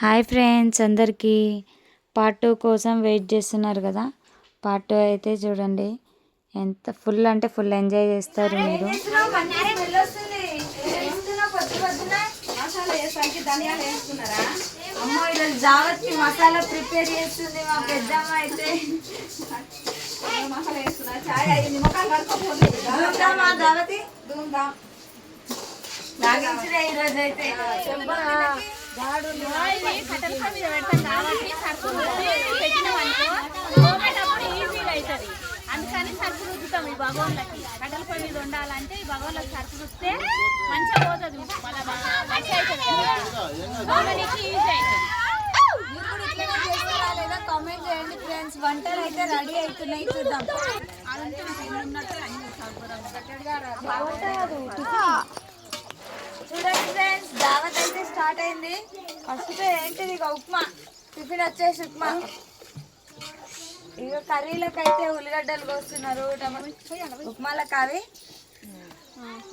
Hi friends అందరికీ. Part two కోసం wait చేస్తున్నారు కదా. పార్ట్ టూ అయితే చూడండి. ఎంత ఫుల్ అంటే ఫుల్ ఎంజాయ్ చేస్తారు మీరు. అమ్మో ఈరోజు జావత్కి మసాలా ప్రిపేర్ చేస్తుంది మా పెద్దమ్మ అయితే. ధూమ్ధామ్ ఆ జావతి లాగించలే ఈరోజు అయితే అందుకని సరుకు రుద్దుతాం ఈ భగవాన్లకి కట్టెల పొయ్యి మీద ఉండాలంటే ఈ భగవాన్లకు సరుకు రుస్తే మంచిగా పోతుంది మంచిగా అవుతుంది ఈజీ అవుతుంది కామెంట్ చేయండి ఫ్రెండ్స్ వంటలు అయితే రెడీ అవుతున్నాయి చూద్దాం దావత్ అయితే స్టార్ట్ అయింది. ఫస్ట్ ఏంటిది ఇక ఉప్మా? టిఫిన్ వచ్చేసి ఉప్మా. ఇక కర్రీలకు అయితే ఉల్లిగడ్డలు కోస్తున్నారు ఉప్మాలకు అవి.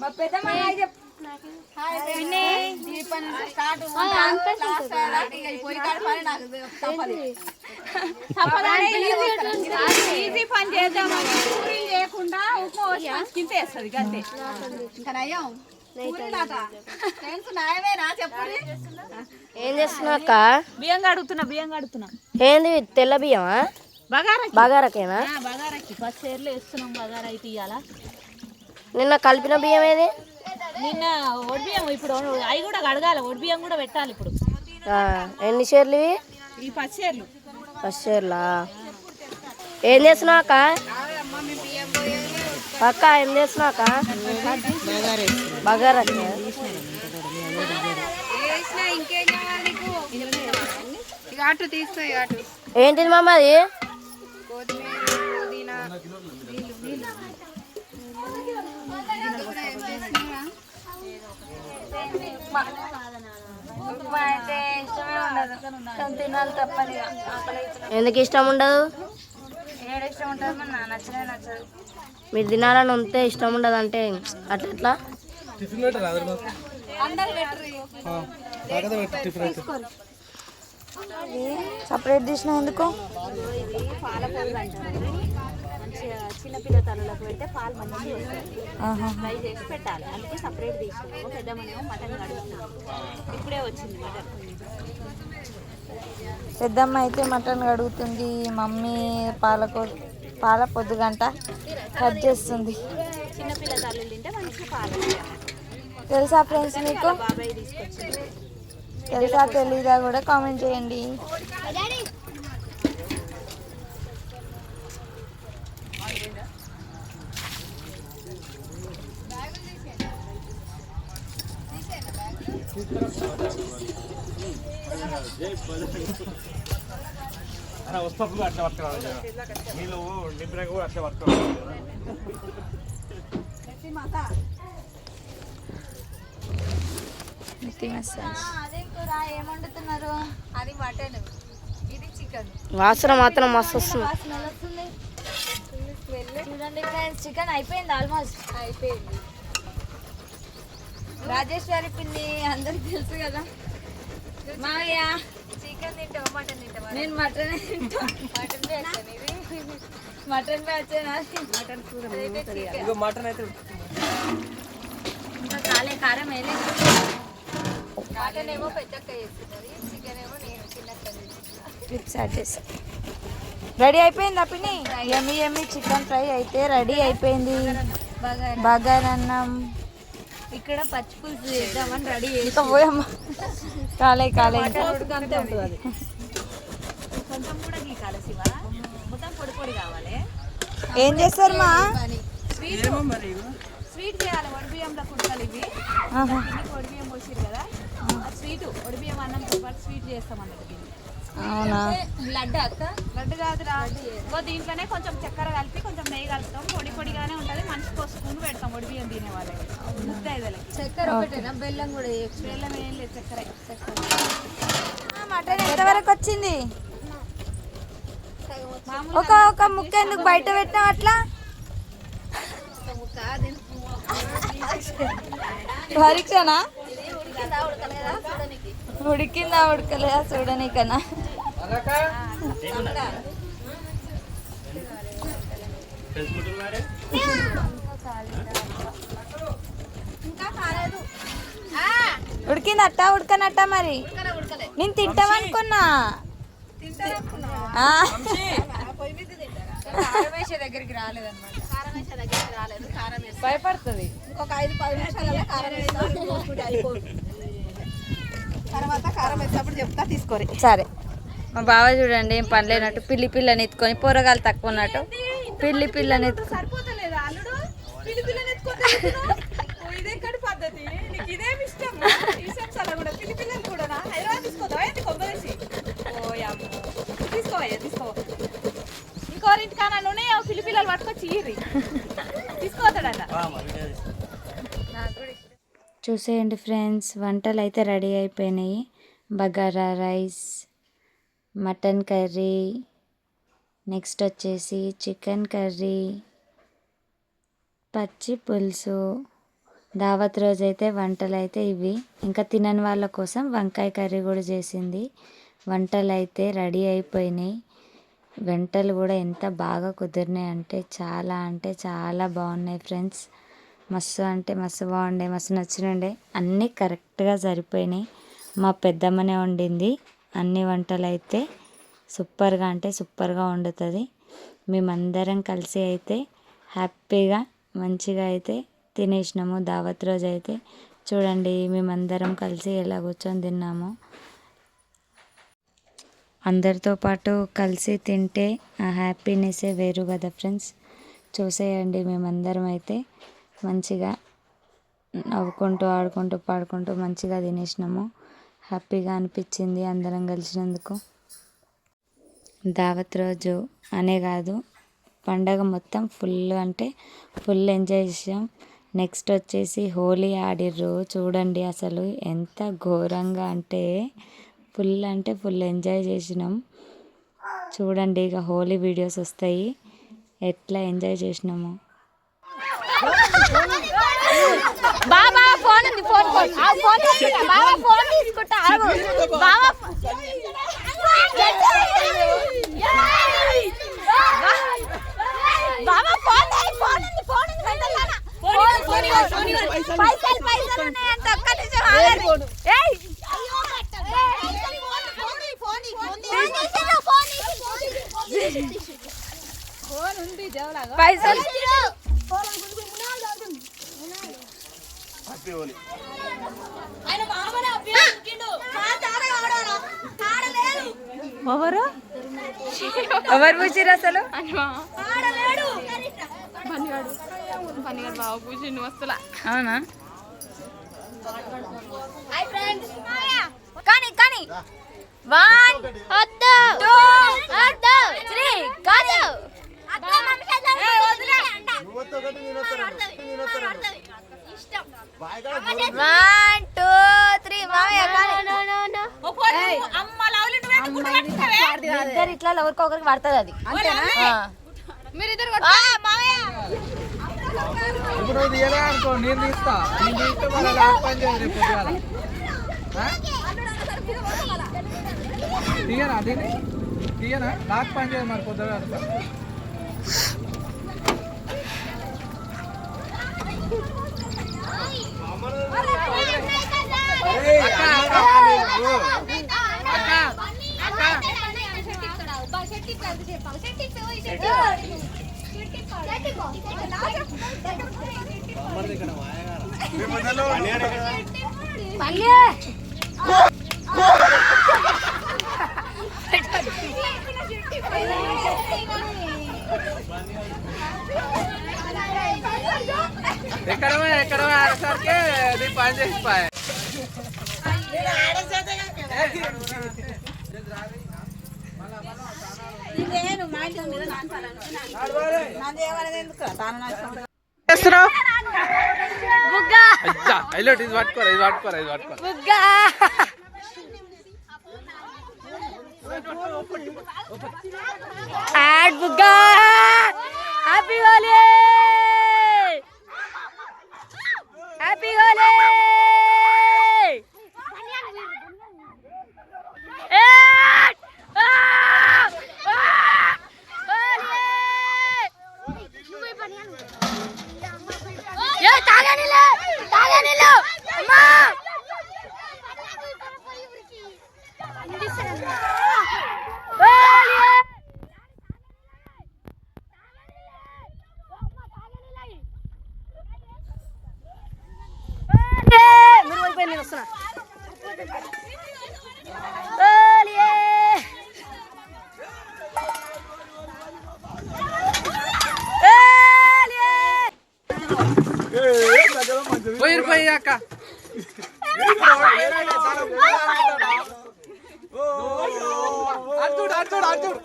మా తప్పదు. ఈజీ పని చేద్దామని. కింద వేస్తుంది అంతే ఇంకా ఏం బియ్యం కడుగుతున్నా బియ్యం కడుగుతున్నా ఏంది తెల్ల బియ్యమా? బగారా బగారకేనా? బగారాకి. ఫస్ట్ వేస్తున్నాం బగారా అయితే నిన్న కలిపిన బియ్యం ఏది? నిన్న ఒడిబియ్యం ఇప్పుడు అవి కూడా కడగాలి. ఒడిబియ్యం కూడా పెట్టాలి ఇప్పుడు. ఆ, ఎన్ని షేర్లు ఇవి? ఈ పచ్చేర్లు. ఫస్ట్ షేర్లా ఏం చేస్తున్నావు అక్క? అక్క ఏం చేస్తున్నావు అక్క? బగారకే ఏంటిది మామ అది? ఎందుకు ఇష్టం ఉండదు? ఏడ ఇష్టం ఉంటుంది మరి నా నచ్చనే నచ్చదు. మీరు తినాలని ఉంటే ఇష్టం ఉండదు అంటే అట్లా ఎట్లా? అందరు పెట్టరు సపరేట్ తీసిన ఎందుకు చిన్నపిల్ల తల్లులకు పెడితే పాలు మంచిగా వస్తాయి ఫ్రై చేసి పెట్టాలి అందుకే సపరేట్ తీసుకున్నాము పెద్దమనేమో మటన్ కడుగుతున్నాము ఇప్పుడే వచ్చింది మటన్. పెద్దమ్మ అయితే మటన్ కడుగుతుంది మమ్మీ పాలకో పాల పొద్దుగంట కట్ చేస్తుంది. తెలుసా ఫ్రెండ్స్ మీకు? తెలుసా తెలీదా కూడా కామెంట్ చేయండి. అలా వస్తున్నప్పుడు అట్లా పట్టుకోవాలి నీళ్ళు నింపినాక కూడా అట్లా పట్టుకోవాలి మసాలా అదే మటన్. ఇది చికెన్. వాసన మాత్రం మస్తు వస్తుంది. చూడండి చికెన్ అయిపోయింది ఆల్మోస్ట్ అయిపోయింది. రాజేశ్వరి పిన్ని అందరికి తెలుసు కదా. మావయ్య. చికెన్ తింటావా మటన్ తింటావా? నేను మటన్ తింటా. Mutton batch mutton batch mutton కూర మటన్ అయితే ఇంకా కాలే కారం వేయలేదు మటన్ ఏమో పెద్దక్క చేస్తున్నది చికెన్ ఏమో నేను చిన్నక్క క్లిప్స్ యాడ్ చేసా. రెడీ అయిపోయింది పిన్ని? ఎమ్మి ఎమ్మి చికెన్ ఫ్రై అయితే రెడీ అయిపోయింది. బాగా బగారన్నం ఇక్కడ పచ్చి పులుసు చేద్దామని రెడీ ఇంకా పోయమ్మ. కాలే కాలే. అంతే ఉంటుంది. అది కొంచెం కూడా గీకాలి శివ. మొత్తం పొడి పొడి కావాలి. ఏం చేస్తారు మా? స్వీట్. స్వీట్ చేయాలి. వడిబియ్యంలో కుడకలు ఇవి. వడిబియ్యం పోసిరు కదా. ఆ స్వీట్. వడిబియ్యం అన్నంతో పాటు స్వీట్ చేస్తాం అన్నట్టు అవునా? లడ్డు అక్క. లడ్డు కాదురా. ఇంకో దీంట్లోనే కొంచెం చక్కెర కలిపి కొంచెం నెయ్యి కలుపుతాం. పొడి పొడిగానే ఉంటుంది. మనిషికి ఒక స్పూన్ పెడతాం. వడిబియ్యం తినే వాళ్ళకి. ముద్దైదులకి చక్కెర ఒకటేనా బెల్లం కూడా బెల్లం ఏం లేదు చక్కెర. మటన్ ఎంతవరకు వచ్చింది? ఒక ఒక ముక్క ఎందుకు బయట పెట్టాం అట్లా? పరీక్షనా ఉడికిందా ఉడకలేదా? చూడనికి. ఉడికిందట్ట ఉడకనట్ట మరి. నేను తింటామనుకున్నా ఆ. దగ్గరికి రాలేదన్నమాట భయపడుతుంది. ఇంకొక ఐదు పది నిమిషాలలో కారం వేస్తాం. పోసుకుంటే అయిపోతుంది తర్వాత కారం వేసినప్పుడు చెప్తా తీసుకోరి సరే. మా బావ చూడండి ఏం పని లేనట్టు పిల్లి పిల్లని ఎత్తుకొని పొరగాలు తక్కువ ఉన్నట్టు. పిల్లి పిల్లని ఇంకోరింటి కానాలోనే పిల్లి పిల్లలు పట్టుకొచ్చి తీసుకోతాడట చూసేయండి ఫ్రెండ్స్ వంటలు అయితే రెడీ అయిపోయినాయి. Bagara rice mutton curry. Next వచ్చేసి చికెన్ కర్రీ. పచ్చి పులుసు. దావత్ రోజైతే వంటలు అయితే ఇవి. ఇంకా తినని వాళ్ళ కోసం వంకాయ కర్రీ కూడా చేసింది. వంటలు అయితే రెడీ అయిపోయినాయి. వంటలు కూడా ఎంత బాగా కుదిరినాయి అంటే చాలా అంటే చాలా బాగున్నాయి ఫ్రెండ్స్. మస్తు అంటే మస్తు బాగుండే మస్తు నచ్చినండే. అన్నీ కరెక్ట్గా సరిపోయినాయి. మా పెద్దమ్మనే వండింది. అన్ని వంటలు అయితే సూపర్గా అంటే సూపర్గా వండుతుంది. మేమందరం కలిసి అయితే హ్యాపీగా మంచిగా అయితే తినేసినాము. దావత్ రోజు అయితే చూడండి మేమందరం కలిసి ఎలా కూర్చొని తిన్నాము. అందరితో పాటు కలిసి తింటే ఆ హ్యాపీనెస్సే వేరు కదా ఫ్రెండ్స్. చూసేయండి మేమందరం అయితే మంచిగా నవ్వుకుంటూ ఆడుకుంటూ పాడుకుంటూ మంచిగా తినేసినాము. హ్యాపీగా అనిపించింది అందరం కలిసినందుకు. దావత్ రోజు అనే కాదు పండగ మొత్తం ఫుల్ అంటే ఫుల్ ఎంజాయ్ చేసాం నెక్స్ట్ వచ్చేసి హోలీ ఆడిర్రు. చూడండి అసలు ఎంత ఘోరంగా అంటే ఫుల్ అంటే ఫుల్ ఎంజాయ్ చేసినాం. చూడండి ఇక హోలీ వీడియోస్ వస్తాయి. ఎట్లా ఎంజాయ్ చేసినాము? బాబా ఫోన్ ఉంది ఫోన్ ఫోన్. ఆ ఫోన్ తీసుకుంటా బాబా ఫోన్ తీసుకుంటా బాబా ఫోన్ దే, ఫోన్ ఉంది ఫోన్ ఉంది వెంటనే ఫోన్ ఫోన్ ఫోన్ పైసలు పైసలు ఉన్నాయంట ఒక్క నిమిషం ఆగండి ఏయ్ పైసలు హ్యాపీ హోలీ ఎవరు? ఎవరు పూసిరు అసలు? అవునా? కానీ కానీ. వన్ టూ త్రీ కాదు. వన్ ఇద్దరు ఇట్లా ఎవరికొకరికి పడుతుంది అది. ఇప్పుడు తీయలే అనుకో నేను తీస్తా. నేను తీస్తే మళ్ళీ లాస్ట్ పని చేయదు రేపు పొద్దుగాల. ఆ? తీయనా దీన్ని? తీయనా? లాస్ట్ పని చేయదు మరి పొద్దుగా ఎక్కడమే ఎక్కడమే ఆడసరికి అది పని చేసిపోయా హైలైట్ ఇది పట్టుకోరా ఇది పట్టుకోరా ఇది పట్టుకోరా యాడ్ బుగ్గా హ్యాపీ పోయి పోయి అక్క అర్జుడు అర్జుడు అర్జుడు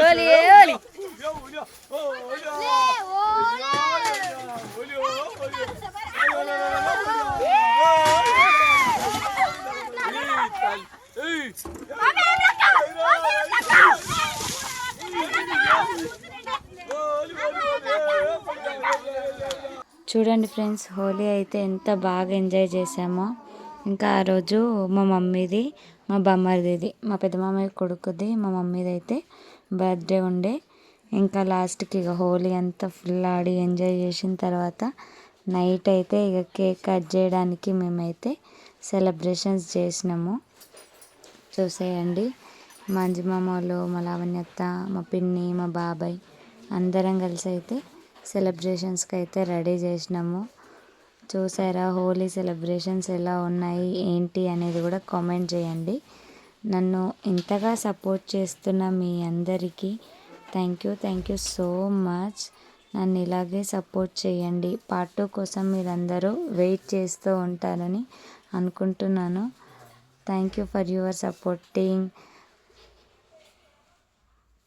Oli, oli. చూడండి ఫ్రెండ్స్ హోలీ అయితే ఎంత బాగా ఎంజాయ్ చేసామో ఇంకా ఆ రోజు మా మమ్మీది మా బామ్మర్దిది మా పెద్ద మామయ్య కొడుకుది మా మమ్మీది అయితే బర్త్డే ఉండే. ఇంకా లాస్ట్కి ఇక హోలీ అంతా ఫుల్ ఆడి ఎంజాయ్ చేసిన తర్వాత నైట్ అయితే ఇక కేక్ కట్ చేయడానికి మేమైతే సెలబ్రేషన్స్ చేసినాము. చూసేయండి. మా అంజమామ వాళ్ళు మా లావణ్యత్త మా పిన్ని మా బాబాయ్ అందరం కలిసి అయితే సెలబ్రేషన్స్కి అయితే రెడీ చేసినాము. చూసారా హోలీ సెలబ్రేషన్స్ ఎలా ఉన్నాయి ఏంటి అనేది కూడా కామెంట్ చేయండి. నన్ను ఇంతగా సపోర్ట్ చేస్తున్న మీ అందరికీ thank you thank you so much. నన్ను ఇలాగే సపోర్ట్ చేయండి. పార్ట్ టూ కోసం మీరందరూ వెయిట్ చేస్తూ ఉంటారని అనుకుంటున్నాను. Thank you for your supporting.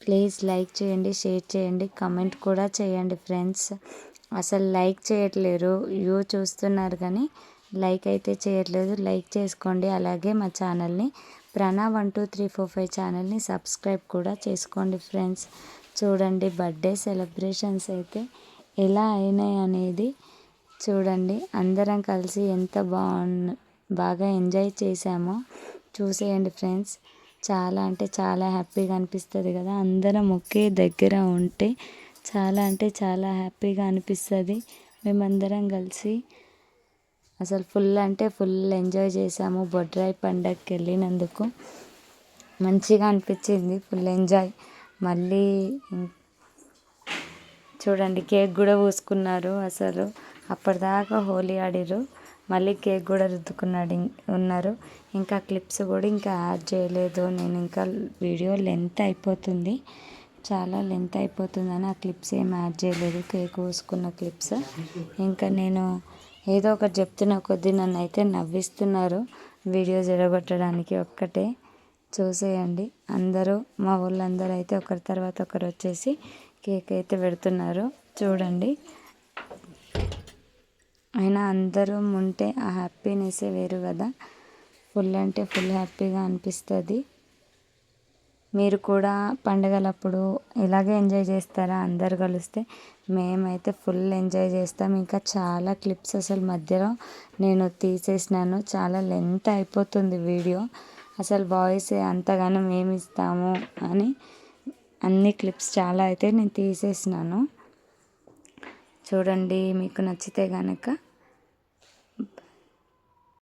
Please like చేయండి షేర్ చేయండి కమెంట్ కూడా చేయండి ఫ్రెండ్స్. అసలు లైక్ చేయట్లేరు. యూ చూస్తున్నారు కానీ లైక్ అయితే చేయట్లేదు. లైక్ చేసుకోండి. అలాగే మా ఛానల్ని ప్రణా one two three four five ఛానల్ని సబ్స్క్రైబ్ కూడా చేసుకోండి ఫ్రెండ్స్. చూడండి బర్త్డే సెలబ్రేషన్స్ అయితే ఎలా అయినాయి అనేది చూడండి. అందరం కలిసి ఎంత బాగున్న బాగా ఎంజాయ్ చేసామో చూసేయండి ఫ్రెండ్స్. చాలా అంటే చాలా హ్యాపీగా అనిపిస్తుంది కదా. అందరం ఒకే దగ్గర ఉంటే చాలా అంటే చాలా హ్యాపీగా అనిపిస్తుంది. మేమందరం కలిసి అసలు ఫుల్ అంటే ఫుల్ ఎంజాయ్ చేసాము బొడ్రాయి పండగకి వెళ్ళినందుకు మంచిగా అనిపించింది. Full enjoy. మళ్ళీ చూడండి కేక్ కూడా పూసుకున్నారు అసలు. అప్పటిదాకా హోలీ ఆడిరు మళ్ళీ కేక్ కూడా రుద్దుకున్నాడు ఉన్నారు. ఇంకా క్లిప్స్ కూడా ఇంకా యాడ్ చేయలేదు. నేను ఇంకా వీడియో లెంత్ అయిపోతుంది. చాలా లెంత్ అయిపోతుందని ఆ క్లిప్స్ ఏం యాడ్ చేయలేదు. కేక్ పూసుకున్న క్లిప్స్. ఇంకా నేను ఏదో ఒకటి చెప్తున్న కొద్దీ నన్ను అయితే నవ్విస్తున్నారు. వీడియో జరగొట్టడానికి ఒక్కటే. చూసేయండి. అందరూ మా ఊళ్ళందరూ అయితే ఒకరి తర్వాత ఒకరు వచ్చేసి కేక్ అయితే పెడుతున్నారు. చూడండి. అయినా అందరూ ఉంటే ఆ హ్యాపీనెస్సే వేరు కదా. ఫుల్ అంటే ఫుల్ హ్యాపీగా అనిపిస్తుంది. మీరు కూడా పండగలప్పుడు ఇలాగే ఎంజాయ్ చేస్తారా? అందరు కలిస్తే మేమైతే ఫుల్ ఎంజాయ్ చేస్తాం. ఇంకా చాలా క్లిప్స్ అసలు మధ్యలో నేను తీసేసినాను. చాలా లెంత్ అయిపోతుంది వీడియో. అసలు వాయిస్ అంతగానం ఏమి ఇస్తాము అని అన్ని క్లిప్స్ చాలా అయితే నేను తీసేసినాను. చూడండి మీకు నచ్చితే కనుక